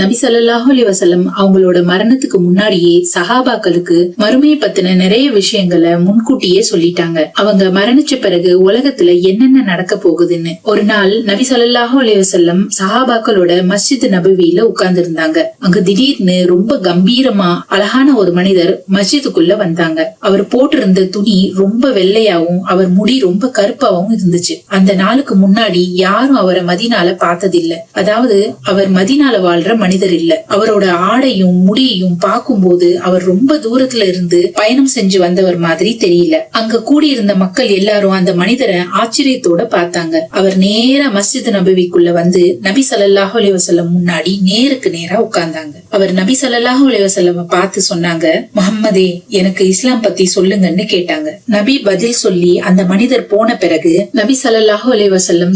நபி ஸல்லல்லாஹு அலி வசலம் அவங்களோட மரணத்துக்கு முன்னாடியே சஹாபாக்களுக்கு மறுமையை பத்தின நிறைய விஷயங்களை முன்கூட்டியே சொல்லிட்டாங்க. அவங்க மரணிச்ச பிறகு உலகத்துல என்னென்ன நடக்க போகுதுன்னு. ஒரு நாள் நபி ஸல்லல்லாஹு அலி வசல்லம் சஹாபாக்களோட மஸ்ஜித் நபவியில உட்கார்ந்து இருந்தாங்க அங்க திடீர்னு ரொம்ப கம்பீரமா அழகான ஒரு மனிதர் மஸ்ஜிதுக்குள்ள வந்தாங்க. அவர் போட்டிருந்த துணி ரொம்ப வெள்ளையாவும் அவர் முடி ரொம்ப கருப்பாவும் இருந்துச்சு. அந்த நாளுக்கு முன்னாடி யாரும் அவரை மதினால பார்த்ததில்ல. அதாவது அவர் மதினால வாழ்ற மனிதர் இல்ல. அவரோட ஆடையும் முடியையும் பார்க்கும்போது அவர் ரொம்ப தூரத்துல இருந்து பயணம் செஞ்சு வந்தவர் மாதிரி தெரியல. அங்க கூடியிருந்த மக்கள் எல்லாரும் அந்த மனிதரை ஆச்சரியத்தோட பார்த்தாங்க. அவர் நேரா மஸ்ஜித் நபவிக்குள்ள வந்து நபி ஸல்லல்லாஹு அலைஹி முன்னாடி நேருக்கு நேரா உட்கார்ந்தாங்க. அவர் நபி ஸல்லல்லாஹு அலைஹி வஸல்லம் பார்த்து சொன்னாங்க முகம்மதே எனக்கு இஸ்லாம் பத்தி சொல்லுங்கன்னு கேட்டாங்க. நபி பதில் சொல்லி அந்த மனிதர் போன பிறகு நபி ஸல்லல்லாஹு அலைஹி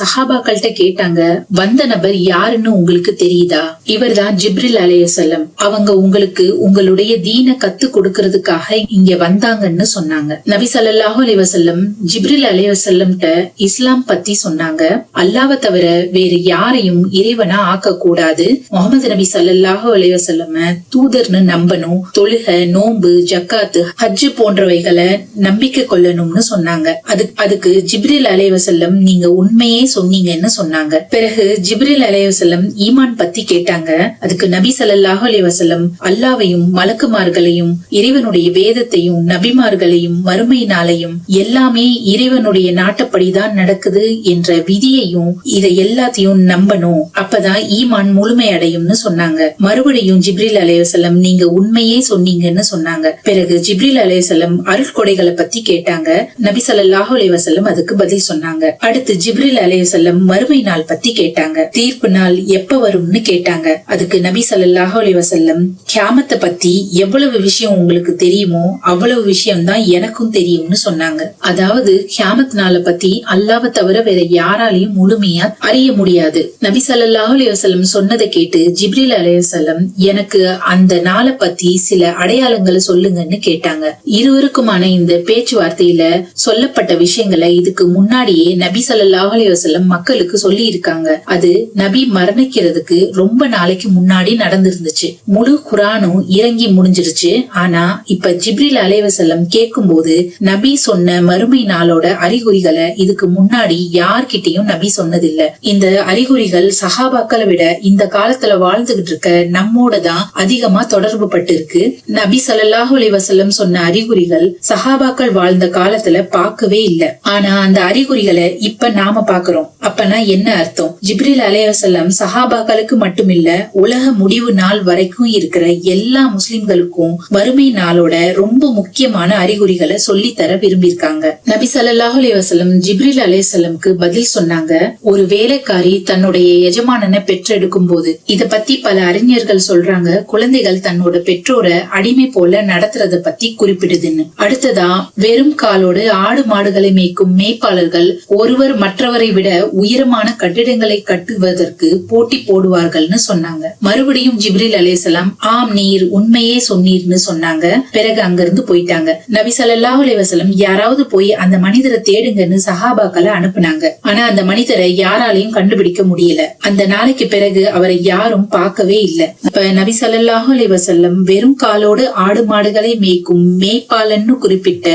சஹாபாக்கள்கிட்ட கேட்டாங்க வந்த நபர் யாருன்னு உங்களுக்கு தெரியுதா? இவர் இவர்தான் ஜிப்ரில் அலைஹிஸ்ஸலாம் அவங்க உங்களுக்கு உங்களுடைய தீன கத்து கொடுக்கறதுக்காக இங்க வந்தாங்கன்னு சொன்னாங்க. நபி சல்லாஹூ அலைஹி ஜிப்ரில் அலைஹிஸ்ஸலாம்ட்ட இஸ்லாம் பத்தி சொன்னாங்க. அல்லாவ தவிர வேறு யாரையும் இறைவனா ஆக்க கூடாது முகமது நபி சல்லாஹூ அலைஹி தூதர்னு நம்பணும் தொழுக நோன்பு ஜக்காத்து ஹஜ் போன்றவைகளை நம்பிக்கை கொள்ளணும்னு சொன்னாங்க. அது அதுக்கு ஜிப்ரில் அலைவசல்லம் நீங்க உண்மையே சொன்னீங்கன்னு சொன்னாங்க. பிறகு ஜிப்ரில் அலைவசல்லம் ஈமான் பத்தி கேட்டாங்க. அதுக்கு நபி சல்லாஹ் அலி வசலம் அல்லாவையும் மலக்குமார்களையும் இறைவனுடைய வேதத்தையும் நபிமார்களையும் மறுமை நாளையும் எல்லாமே இறைவனுடைய நாட்டப்படிதான் நடக்குது என்ற விதியையும் இதை எல்லாத்தையும் நம்பணும். அப்பதான் ஈமான் முழுமை அடையும்னு சொன்னாங்க. மறுபடியும் ஜிப்ரில் அலைவசல்லம் நீங்க உண்மையே சொன்னீங்கன்னு சொன்னாங்க. பிறகு ஜிப்ரில் அலையசலம் அருள் கொடைகளை பத்தி கேட்டாங்க. நபி சல்லாஹ் அலைஹி அதுக்கு பதில் சொன்னாங்க. அடுத்து ஜிப்ரில் அலைஹிஸ்ஸலாம் மறுமை நாள் பத்தி கேட்டாங்க. தீர்ப்பு நாள் எப்ப வரும்னு கேட்டாங்க. அதுக்கு நபி சல்லாஹ் அலி வசல்லம் கியாமத்தை பத்தி எவ்வளவு விஷயம் உங்களுக்கு தெரியுமோ அவ்வளவு விஷயம் தான் எனக்கும் தெரியும்னு சொன்னாங்க. அதாவது கியாமத் நாளை பத்தி அல்லாஹ்வை தவிர வேற யாராலையும் முழுமையா அறிய முடியாது. நபி சல்லாஹ் அலி வசல்லம் சொன்னதை கேட்டு ஜிப்ரில் அலிவசல்லம் எனக்கு அந்த நாளை பத்தி சில அடையாளங்களை சொல்லுங்கன்னு கேட்டாங்க. இருவருக்குமான இந்த பேச்சுவார்த்தையில சொல்லப்பட்ட விஷயங்களை இதுக்கு முன்னாடியே நபி சல்லாஹ் அலி வசல்லம் மக்களுக்கு சொல்லி இருக்காங்க அது நபி மரணிக்கிறதுக்கு ரொம்ப நாளைக்கு முன்னாடி நடந்திருந்துச்சு. முழு குரானும் இறங்கி முடிஞ்சிருச்சு. ஆனா இப்ப ஜிப்ரில் அலைவசல்லம் கேட்கும்போது நபி சொன்ன மறுமை நாளோட அறிகுறிகளை இதுக்கு முன்னாடி யார்கிட்டயும் நபி சொன்னதில்ல. இந்த அறிகுறிகள் சஹாபாக்களை விட இந்த காலத்துல வாழ்ந்துகிட்டு இருக்க நம்மோட தான் அதிகமா தொடர்பு பட்டிருக்கு. நபி ஸல்லல்லாஹு அலைஹி சொன்ன அறிகுறிகள் சஹாபாக்கள் வாழ்ந்த காலத்துல பார்க்கவே இல்ல. ஆனா அந்த அறிகுறிகளை இப்ப நாம பாக்குறோம் அப்பனா என்ன அர்த்தம்? ஜிப்ரில் அலைவசல்லம் சஹாபாக்களுக்கு மட்டுமில்ல உலக முடிவு நாள் வரைக்கும் இருக்கிற எல்லா முஸ்லிம்களுக்கும் வறுமை நாளோட ரொம்ப முக்கியமான அறிகுறிகளை சொல்லி தர விரும்பியிருக்காங்க. நபி ஸல்லல்லாஹு அலைஹி ஜிப்ரில் அலைஹிஸ்ஸலாம்க்கு பதில் சொன்னாங்க ஒரு வேலைக்காரி தன்னுடைய எஜமானனை பெற்றெடுக்கும் போது இத பத்தி பல அறிஞர்கள் சொல்றாங்க குழந்தைகள் தன்னோட பெற்றோரை அடிமை போல நடத்துறத பத்தி குறிப்பிடுதுன்னு. அடுத்ததா வெறும் காலோடு ஆடு மாடுகளை மேய்க்கும் மேய்ப்பாளர்கள் ஒருவர் மற்றவரை விட உயரமான கட்டிடங்களை கட்டுவதற்கு போட்டி போடுவார்கள்னு சொன்னாங்க. மறுபடியும் ஜிப்ரில் அலேசலாம் ஆம் நீர் உண்மையே சொன்னீர்னு சொன்னாங்க. பிறகு அங்கிருந்து போயிட்டாங்க. நபி சல்லாஹ் அலைவசலம் யாராவது போய் அந்த மனிதரை தேடுங்கன்னு சஹாபாக்களை அனுப்புனாங்க. ஆனா அந்த மனிதரை யாராலையும் கண்டுபிடிக்க முடியல. அந்த நாளைக்கு பிறகு அவரை யாரும் பார்க்கவே இல்ல. இப்ப நபி ஸல்லல்லாஹு அலைவசல்லம் வெறும் காலோடு ஆடு மாடுகளை மேய்க்கும் மேய்ப்பாளன்னு குறிப்பிட்ட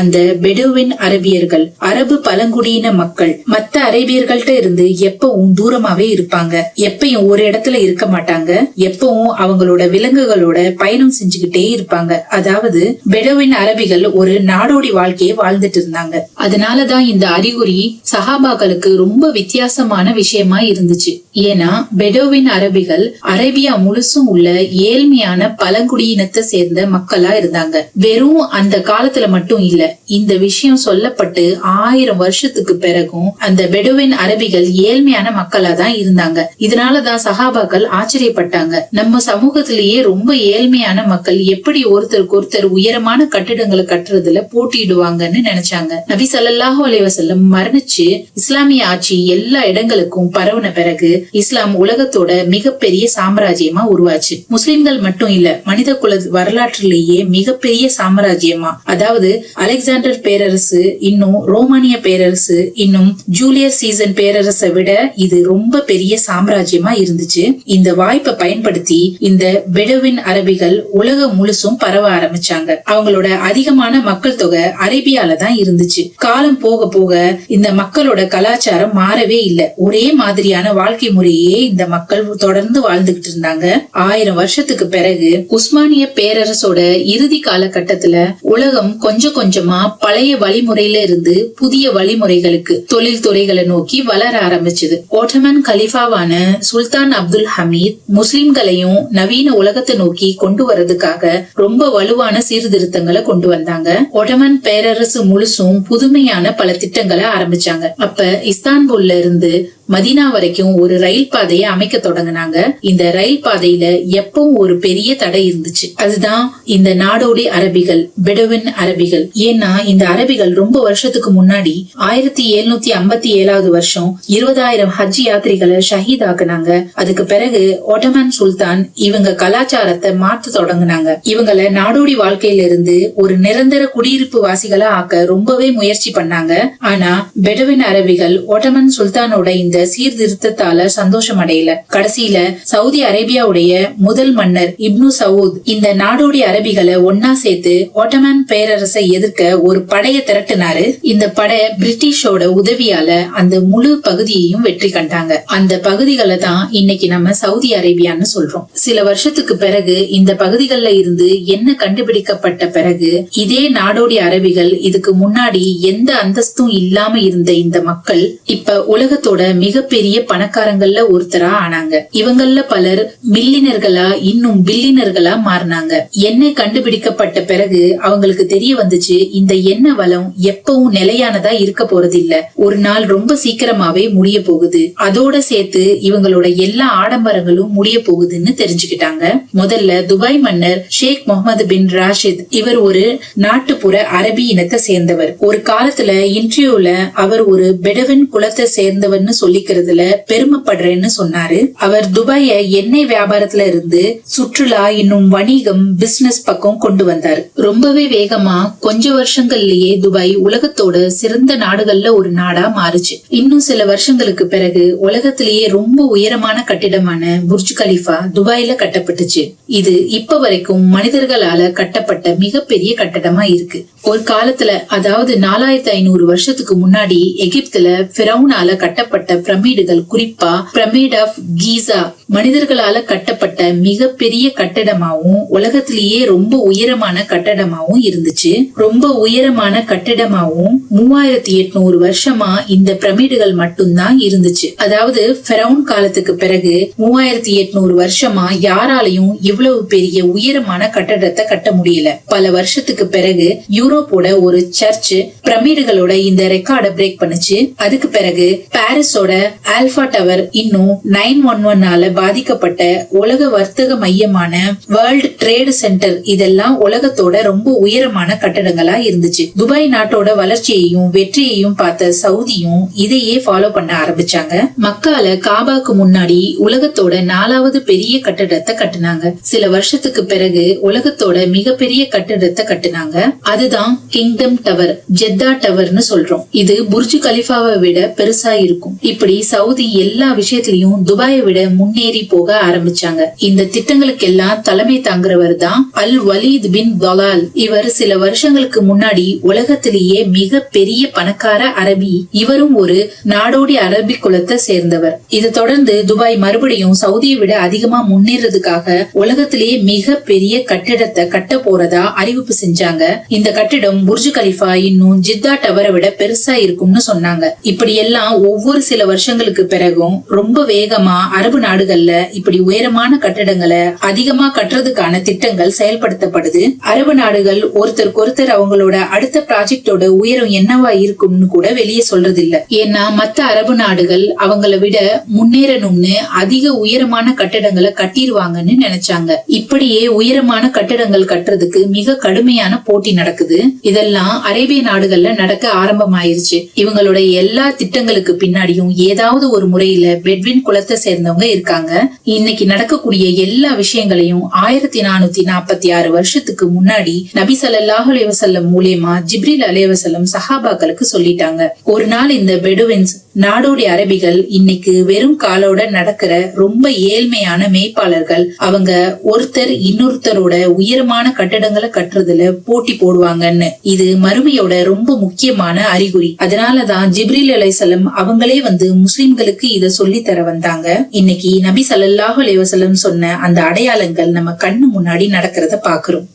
அந்த பெடுவின் அரபியர்கள் அரபு பழங்குடியின மக்கள். மத்த அரேபியர்கள்ட்ட இருந்து எப்பவும் தூரமாவே இருப்பாங்க. எப்பயும் ஒரு இடத்துல இருக்க மாட்டாங்க. எப்பவும் அவங்களோட விலங்குகளோட பயணம் செஞ்சுக்கிட்டே இருப்பாங்க. அதாவது பெடோவின் அரபிகள் ஒரு நாடோடி வாழ்க்கையை வாழ்ந்துட்டு இருந்தாங்க. அதனாலதான் இந்த அறிகுறி சஹாபாக்களுக்கு ரொம்ப வித்தியாசமான விஷயமா இருந்துச்சு. ஏன்னா பெடோவின் அரபிகள் அரேபியா முழுசும் உள்ள ஏழ்மையான பழங்குடியினத்தை சேர்ந்த மக்களா இருந்தாங்க. வெறும் அந்த காலத்துல மட்டும் இல்ல இந்த விஷயம் சொல்லப்பட்டு ஆயிரம் வருஷத்துக்கு பிறகும் அந்த பெடுவின் அரபிகள் ஏழ்மையான மக்களா தான் இருந்தாங்க. இதனாலதான் சஹாபாக்கள் ஆச்சரியப்பட்டாங்க. நம்ம சமூகத்திலேயே ரொம்ப ஏழ்மையான மக்கள் எப்படி ஒருத்தருக்கு ஒருத்தர் உயரமான கட்டிடங்களை கட்டுறதுல போட்டியிடுவாங்கன்னு நினைச்சாங்க. நபி சல்லாஹூ அலைவசல்லம் மரணிச்சு இஸ்லாமிய ஆட்சி எல்லா இடங்களுக்கும் பரவுன பிறகு இஸ்லாம் உலகத்தோட மிகப்பெரிய சாம்ராஜ்யமா உருவாச்சு. முஸ்லிம்கள் மட்டும் இல்ல மனித குல வரலாற்றிலேயே மிகப்பெரிய சாம்ராஜ்யமா. அதாவது அலை அலெக்சாண்டர் பேரரசு இன்னும் ரோமானிய பேரரசு இன்னும் ஜூலியர் சீசன் பேரரசை விட இது ரொம்ப பெரிய சாம்ராஜ்யமா இருந்துச்சு. இந்த வாய்ப்பை பயன்படுத்தி இந்த பெடவின் அரபிகள் உலகம் முழுசும் பரவ ஆரம்பிச்சாங்க. அவங்களோட அதிகமான மக்கள் தொகை அரேபியால தான் இருந்துச்சு. காலம் போக போக இந்த மக்களோட கலாச்சாரம் மாறவே இல்லை. ஒரே மாதிரியான வாழ்க்கை முறையே இந்த மக்கள் தொடர்ந்து வாழ்ந்துகிட்டு இருந்தாங்க. ஆயிரம் வருஷத்துக்கு பிறகு உஸ்மானிய பேரரசோட இறுதி காலகட்டத்துல உலகம் கொஞ்சம் கொஞ்சம் பழைய வழிமுறையில இருந்து புதிய வழிமுறைகளுக்கு தொழில் துறைகளை நோக்கி வளர ஆரம்பிச்சது. ஓட்டமன் கலிஃபாவான சுல்தான் அப்துல் ஹமீத் முஸ்லிம்களையும் நவீன உலகத்தை நோக்கி கொண்டு வரதுக்காக ரொம்ப வலுவான சீர்திருத்தங்களை கொண்டு வந்தாங்க. ஒட்டமன் பேரரசு முழுசும் புதுமையான பல திட்டங்களை ஆரம்பிச்சாங்க. அப்ப இஸ்தான்புல்ல இருந்து மதீனா வரைக்கும் ஒரு ரயில் பாதையை அமைக்க தொடங்கினாங்க. இந்த ரயில் பாதையில எப்பவும் ஒரு பெரிய தடை இருந்துச்சு. அதுதான் இந்த நாடோடி அரபிகள் பெடவின் அரபிகள். ஏன்னா இந்த அரபிகள் ரொம்ப வருஷத்துக்கு முன்னாடி ஆயிரத்தி எழுநூத்தி ஐம்பத்தி ஏழாவது வருஷம் இருபதாயிரம் ஹஜ் யாத்திரிகளை ஷஹீத் ஆக்குனாங்க. அதுக்கு பிறகு ஒட்டமன் சுல்தான் இவங்க கலாச்சாரத்தை மாத்த தொடங்கினாங்க. இவங்கள நாடோடி வாழ்க்கையில இருந்து ஒரு நிரந்தர குடியிருப்பு வாசிகளா ஆக்க ரொம்பவே முயற்சி பண்ணாங்க. ஆனா பெடவின் அரபிகள் ஒட்டமன் சுல்தானோட இந்த சீர்திருத்தத்தால சந்தோஷம் அடையல கடைசியில சவுதி அரேபியாவுடைய முதல் மன்னர் இப்னு சவுத் இந்த நாடோடி அரபிகளை ஒன்னா சேர்த்து ஒட்டமன் பேரரசை எதிர்க்க ஒரு படைய திரட்டினாரு. இந்த படை பிரிட்டிஷோட உதவியால அந்த முழு பகுதியையும் வெற்றி கண்டாங்க. அந்த பகுதிகளை தான் இன்னைக்கு நம்ம சவுதி அரேபியான்னு சொல்றோம். சில வருஷத்துக்கு பிறகு இந்த பகுதிகளில் இருந்து என்ன கண்டுபிடிக்கப்பட்ட பிறகு இதே நாடோடி அரபிகள் இதுக்கு முன்னாடி எந்த அந்தஸ்தும் இல்லாம இருந்த இந்த மக்கள் இப்ப உலகத்தோட மிக மிகப்பெரிய பணக்காரங்கள்ல ஒருத்தரா ஆனாங்க. இவங்கள்ல பலர் மில்லினர்களா இன்னும் பில்லினர்களா மாறினாங்க. எண்ணெய் கண்டுபிடிக்கப்பட்ட பிறகு அவங்களுக்கு தெரிய வந்துச்சு இந்த எண்ணெய் வளம் எப்பவும் நிலையானதா இருக்க போறது இல்ல ஒரு நாள் ரொம்ப சீக்கிரமாவே முடிய போகுது. அதோட சேர்த்து இவங்களோட எல்லா ஆடம்பரங்களும் முடிய போகுதுன்னு தெரிஞ்சுக்கிட்டாங்க. முதல்ல துபாய் மன்னர் ஷேக் முகமது பின் ராஷித் இவர் ஒரு நாட்டுப்புற அரபி இனத்தை சேர்ந்தவர். ஒரு காலத்துல இன்டர்வியூல அவர் ஒரு பெடவன் குலத்தை சேர்ந்தவர்னு சொல்லிக்கிறதுல பெருமைப்படுறேன்னு சொன்னாரு. அவர் துபாய எண்ணெய் வியாபாரத்துல இருந்து சுற்றுலா இன்னும் வணிகம் பிசினஸ் பக்கம் கொண்டு வந்தார். ரொம்பவே வேகமா கொஞ்ச வருஷங்கள்லயே துபாய் உலகத்தோட சிறந்த நாடுகள்ல ஒரு நாடா மாறுச்சு. இன்னும் சில வருஷங்களுக்கு பிறகு உலகத்திலேயே ரொம்ப உயரமான கட்டிடமான புர்ஜ் கலிஃபா துபாயில கட்டப்பட்டுச்சு. இது இப்ப வரைக்கும் மனிதர்களால கட்டப்பட்ட மிகப்பெரிய கட்டடமா இருக்கு. ஒரு காலத்துல அதாவது நாலாயிரத்தி ஐநூறு வருஷத்துக்கு முன்னாடி எகிப்துல பிரவுனால கட்டப்பட்ட பிரமிடுகள். குறிப்பா பிரமிட் ஆஃப் கீசா மனிதர்களால கட்டப்பட்ட மிகப்பெரிய கட்டடமாவும் உலகத்திலேயே ரொம்ப உயரமான கட்டடமாவும் இருந்துச்சு. ரொம்ப உயரமான கட்டடமாவும் மூவாயிரத்தி எட்நூறு வருஷமா இந்த பிரமிடுகள் மட்டும்தான் இருந்துச்சு. அதாவது ஃபெரவுன் காலத்துக்கு பிறகு மூவாயிரத்தி எட்நூறு வருஷமா யாராலையும் இவ்வளவு பெரிய உயரமான கட்டடத்தை கட்ட முடியல. பல வருஷத்துக்கு பிறகு யூரோப்போட ஒரு சர்ச் பிரமிடுகளோட இந்த ரெக்கார்டை பிரேக் பண்ணுச்சு. அதுக்கு பிறகு பாரிஸோட ஆல்பா டவர் இன்னும் நைன் ஒன் ஒன்னால பாதிக்கப்பட்ட உலக வர்த்தக மையமான வேர்ல்ட் ட்ரேட் சென்டர் இதெல்லாம் உலகத்தோட ரொம்ப உயரமான கட்டடங்களா இருந்துச்சு. துபாய் நாட்டோட வளர்ச்சியையும் வெற்றியையும் பார்த்த சவுதியும் இதையே ஃபாலோ பண்ண ஆரம்பிச்சாங்க. மக்கால காபாக்கு முன்னாடி உலகத்தோட நாலாவது பெரிய கட்டடத்தை கட்டுனாங்க. சில வருஷத்துக்கு பிறகு உலகத்தோட மிகப்பெரிய கட்டடத்தை கட்டுனாங்க. அதுதான் கிங்டம் டவர் ஜெத்தா டவர்னு சொல்றோம். இது புர்ஜ் கலிஃபாவை விட பெருசா இருக்கும். இப்படி சவுதி எல்லா விஷயத்திலயும் துபாயை விட முன்னேறி முன்னேறி போக ஆரம்பிச்சாங்க. இந்த திட்டங்களுக்கு எல்லாம் தலைமை தாங்குறவர் தான் அல் வலீத் பின் தலால். இவர் சில வருஷங்களுக்கு முன்னாடி உலகத்திலேயே மிக பெரிய பணக்கார அரபி. இவரும் ஒரு நாடோடி அரபி குலத்தை சேர்ந்தவர். இதை தொடர்ந்து துபாய் மறுபடியும் சவுதியை விட அதிகமா முன்னேறதுக்காக உலகத்திலேயே மிக பெரிய கட்டிடத்தை கட்ட போறதா அறிவிப்பு செஞ்சாங்க. இந்த கட்டிடம் புர்ஜ் கலிஃபா இன்னும் ஜித்தா டவரை விட பெருசா இருக்கும்னு சொன்னாங்க. இப்படி எல்லாம் ஒவ்வொரு சில வருஷங்களுக்கு பிறகும் ரொம்ப வேகமா அரபு நாடுகள் நாடுகள்ல இப்படி உயரமான கட்டடங்களை அதிகமா கட்டுறதுக்கான திட்டங்கள் செயல்படுத்தப்படுது. அரபு நாடுகள் ஒருத்தருக்கு ஒருத்தர் அவங்களோட அடுத்த ப்ராஜெக்டோட உயரம் என்னவா இருக்கும்னு கூட வெளியே சொல்றது இல்ல ஏன்னா மத்த அரபு நாடுகள் அவங்கள விட முன்னேறணும்னு அதிக உயரமான கட்டடங்களை கட்டிடுவாங்கன்னு நினைச்சாங்க. இப்படியே உயரமான கட்டடங்கள் கட்டுறதுக்கு மிக கடுமையான போட்டி நடக்குது. இதெல்லாம் அரேபிய நாடுகள்ல நடக்க ஆரம்பமாயிருச்சு. இவங்களோட எல்லா திட்டங்களுக்கு பின்னாடியும் ஏதாவது ஒரு முறையில பெட்வின் குலத்தை சேர்ந்தவங்க இருக்காங்க. சொல்றாங்க இன்னைக்கு நடக்கக்கூடிய எல்லா விஷயங்களையும் ஆயிரத்தி நானூத்தி நாற்பத்தி ஆறு வருஷத்துக்கு முன்னாடி நபி சல்லாஹ் அலைவசல்லம் மூலியமா ஜிப்ரில் அலைவசல்லம் சஹாபாக்களுக்கு சொல்லிட்டாங்க. ஒரு நாள் இந்த பெடுவின்ஸ் நாடோடி அரபிகள் இன்னைக்கு வெறும் காலோட நடக்கிற ரொம்ப ஏழ்மையான மேய்ப்பாளர்கள். அவங்க ஒருத்தர் இன்னொருத்தரோட உயரமான கட்டடங்களை கட்டுறதுல போட்டி போடுவாங்கன்னு. இது மறுமையோட ரொம்ப முக்கியமான அறிகுறி. அதனாலதான் ஜிப்ரில் அலைசல்லம் அவங்களே வந்து முஸ்லிம்களுக்கு இத சொல்லி தர வந்தாங்க. இன்னைக்கு நபி ஸல்லல்லாஹு அலைவசலம் சொன்ன அந்த அடையாளங்கள் நம்ம கண்ணு முன்னாடி நடக்கிறத பாக்குறோம்